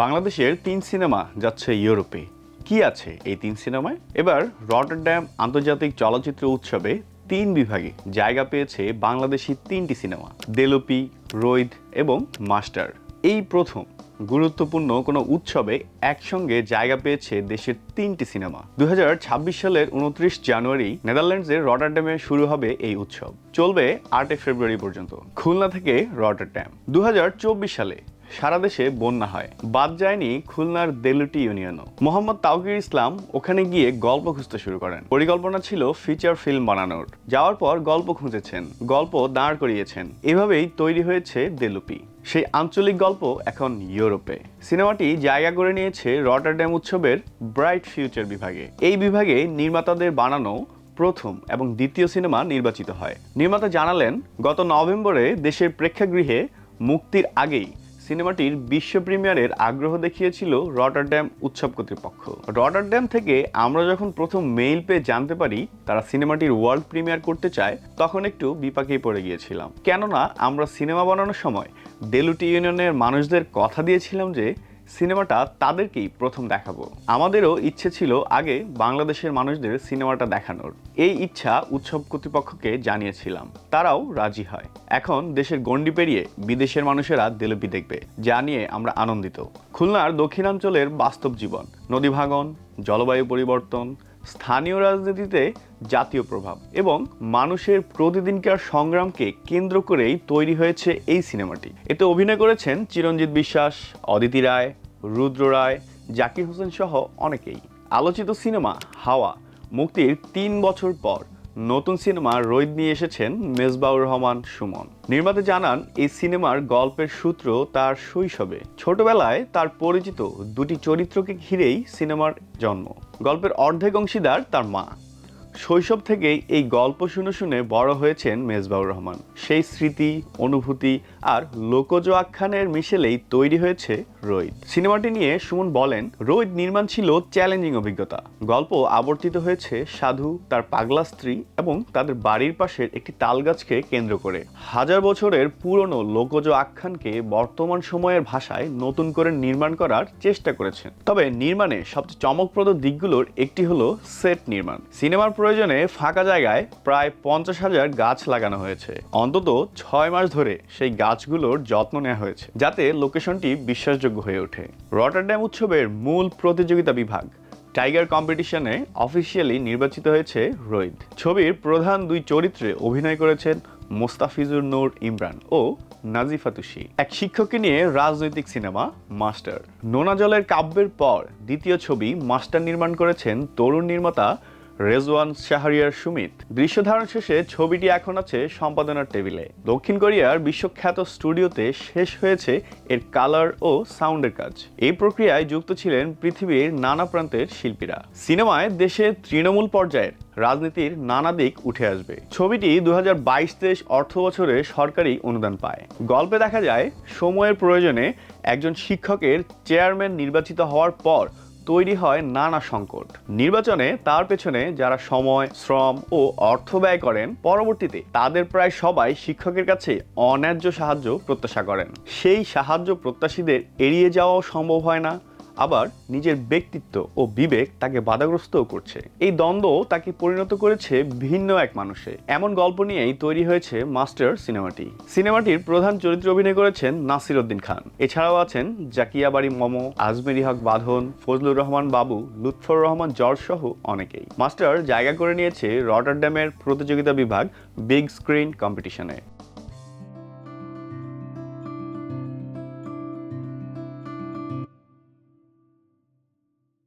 বাংলাদেশের তিন সিনেমা যাচ্ছে ইউরোপে। কি আছে এই তিন সিনেমায়? এবার রটারড্যাম আন্তর্জাতিক চলচ্চিত্র উৎসবে তিন বিভাগে জায়গা পেয়েছে বাংলাদেশি তিনটি সিনেমা, দেলোপি রৈদ এবং মাস্টার। এই প্রথম গুরুত্বপূর্ণ কোনো উৎসবে একসঙ্গে জায়গা পেয়েছে দেশের তিনটি সিনেমা। দুই হাজার ছাব্বিশ সালের উনত্রিশ জানুয়ারি নেদারল্যান্ডসের রটারড্যামে শুরু হবে এই উৎসব। চলবে আটই ফেব্রুয়ারি পর্যন্ত। খুলনা থেকে রটারড্যাম দু হাজার চব্বিশ সালে সারা দেশে বন্যা হয়। বাদ যায়নি খুলনার দেলুটি ইউনিয়নও। মোহাম্মদ তাওকির ইসলাম ওখানে গিয়ে গল্প খুঁজতে শুরু করেন। পরিকল্পনা ছিল ফিচার ফিল্ম বানানোর। যাওয়ার পর গল্প খুঁজেছেন, গল্প দাঁড় করিয়েছেন। এভাবেই তৈরি হয়েছে দেলুপি সেই আঞ্চলিক গল্প এখন ইউরোপে। সিনেমাটি জায়গা করে নিয়েছে রটারড্যাম উৎসবের ব্রাইট ফিউচার বিভাগে। এই বিভাগে নির্মাতাদের বানানো প্রথম এবং দ্বিতীয় সিনেমা নির্বাচিত হয়। নির্মাতা জানালেন, গত নভেম্বরে দেশের প্রেক্ষাগৃহে মুক্তির আগেই সিনেমাটির বিশ্ব প্রিমিয়ারের আগ্রহ দেখিয়েছিল রটারড্যাম উৎসব কর্তৃপক্ষ। রটারড্যাম থেকে আমরা যখন প্রথম মেইল পেয়ে জানতে পারি তারা সিনেমাটির ওয়ার্ল্ড প্রিমিয়ার করতে চায়, তখন একটু বিপাকেই পড়ে গিয়েছিলাম। কেননা আমরা সিনেমা বানানোর সময় ডেলুটি ইউনিয়নের মানুষদের কথা দিয়েছিলাম যে সিনেমাটা তাদেরকেই প্রথম দেখাবো। আমাদেরও ইচ্ছে ছিল আগে বাংলাদেশের মানুষদের সিনেমাটা দেখানোর। এই ইচ্ছা উৎসব কর্তৃপক্ষকে জানিয়েছিলাম। তারাও রাজি হয়। এখন দেশের গণ্ডি পেরিয়ে বিদেশের মানুষেরা দেলপি দেখবে, যা নিয়ে আমরা আনন্দিত। খুলনার দক্ষিণাঞ্চলের বাস্তব জীবন নদী ভাঙন জলবায়ু পরিবর্তন স্থানীয় রাজনীতিতে জাতীয় প্রভাব এবং মানুষের প্রতিদিনকার সংগ্রামকে কেন্দ্র করেই তৈরি হয়েছে এই সিনেমাটি। এতে অভিনয় করেছেন চিরঞ্জিত বিশ্বাস, অদিতি রায়, রুদ্র রায়, জাকির হোসেন সহ অনেকেই। আলোচিত সিনেমা হাওয়া মুক্তির তিন বছর পর নতুন সিনেমা রৈদ নিয়ে এসেছেন মেজবাউর রহমান সুমন। নির্মাতা জানান, এই সিনেমার গল্পের সূত্র তার শৈশবে। ছোটবেলায় তার পরিচিত দুটি চরিত্রকে ঘিরেই সিনেমার জন্ম। গল্পের অর্ধেক অংশীদার তার মা। শৈশব থেকেই এই গল্প শুনে শুনে বড় হয়েছেন মেজবাউর রহমান। সেই স্মৃতি, অনুভূতি আর লোকজ আখ্যানের মিশেলেই তৈরি হয়েছে রোহিত। সিনেমাটি নিয়ে সুমন বলেন, রোহিত নির্মাণ ছিল চ্যালেঞ্জিং অভিজ্ঞতা। গল্প আবর্তিত হয়েছে সাধু, তার পাগলা স্ত্রী এবং তাদের বাড়ির পাশের একটি তালগাছকে কেন্দ্র করে। হাজার বছরের পুরনো লোকজ আখ্যানকে বর্তমান সময়ের ভাষায় নতুন করে নির্মাণ করার চেষ্টা করেছেন। তবে নির্মাণে সবচেয়ে চমকপ্রদ দিকগুলোর একটি হলো সেট নির্মাণ। সিনেমার প্রয়োজনে ফাঁকা জায়গায় প্রায় পঞ্চাশ হাজার গাছ লাগানো হয়েছে। অন্তত ছয় মাস ধরে সেই গাছগুলোর যত্ন নেওয়া হয়েছে, যাতে লোকেশনটি বিশ্বাসযোগ্য হয়ে ওঠে। রটারড্যাম উৎসবের মূল প্রতিযোগিতা বিভাগ, টাইগার কম্পিটিশনে অফিসিয়ালি নির্বাচিত হয়েছে রোহিত। ছবির প্রধান দুই চরিত্রে অভিনয় করেছেন মোস্তাফিজুর নূর ইমরান ও নাজিফা তুষি এক শিক্ষককে নিয়ে রাজনৈতিক সিনেমা মাস্টার। নোনা জলের কাব্যের পর দ্বিতীয় ছবি মাস্টার নির্মাণ করেছেন তরুণ নির্মাতা রেজওয়ান শাহরিয়ার সুমিত। দৃশ্য ধারণ শেষে ছবিটি এখন আছে সম্পাদনার টেবিলে। দক্ষিণ কোরিয়ার বিশ্বখ্যাত স্টুডিওতে শেষ হয়েছে এর কালার ও সাউন্ডের কাজ। এই প্রক্রিয়ায় যুক্ত ছিলেন পৃথিবীর নানা প্রান্তের শিল্পীরা। সিনেমায় দেশের তৃণমূল পর্যায়ের রাজনীতির নানা দিক উঠে আসবে। ছবিটি দু হাজার বাইশ তেইশ অর্থ বছরে সরকারি অনুদান পায়। গল্পে দেখা যায়, সময়ের প্রয়োজনে একজন শিক্ষকের চেয়ারম্যান নির্বাচিত হওয়ার পর তৈরি হয় নানা সংকট। নির্বাচনে তার পেছনে যারা সময়, শ্রম ও অর্থ ব্যয় করেন, পরবর্তীতে তাদের প্রায় সবাই শিক্ষকের কাছে অন্যায্য সাহায্য প্রত্যাশা করেন। সেই সাহায্য প্রত্যাশীদের এড়িয়ে যাওয়াও সম্ভব হয় না। আবার নিজের ব্যক্তিত্ব ও বিবেক তাকে বাধাগ্রস্তও করছে। এই দ্বন্দ্ব তাকে পরিণত করেছে ভিন্ন এক মানুষে। এমন গল্প নিয়েই তৈরি হয়েছে মাস্টার সিনেমাটি। সিনেমাটির প্রধান চরিত্রে অভিনয় করেছেন নাসির উদ্দিন খান। এছাড়াও আছেন জাকিয়া বাড়ি মমো, আজমেরি হক বাঁধন, ফজলুর রহমান বাবু, লুৎফর রহমান জর্জ সহ অনেকেই। মাস্টার জায়গা করে নিয়েছে রটারড্যামের প্রতিযোগিতা বিভাগ বিগ স্ক্রিন কম্পিটিশনে।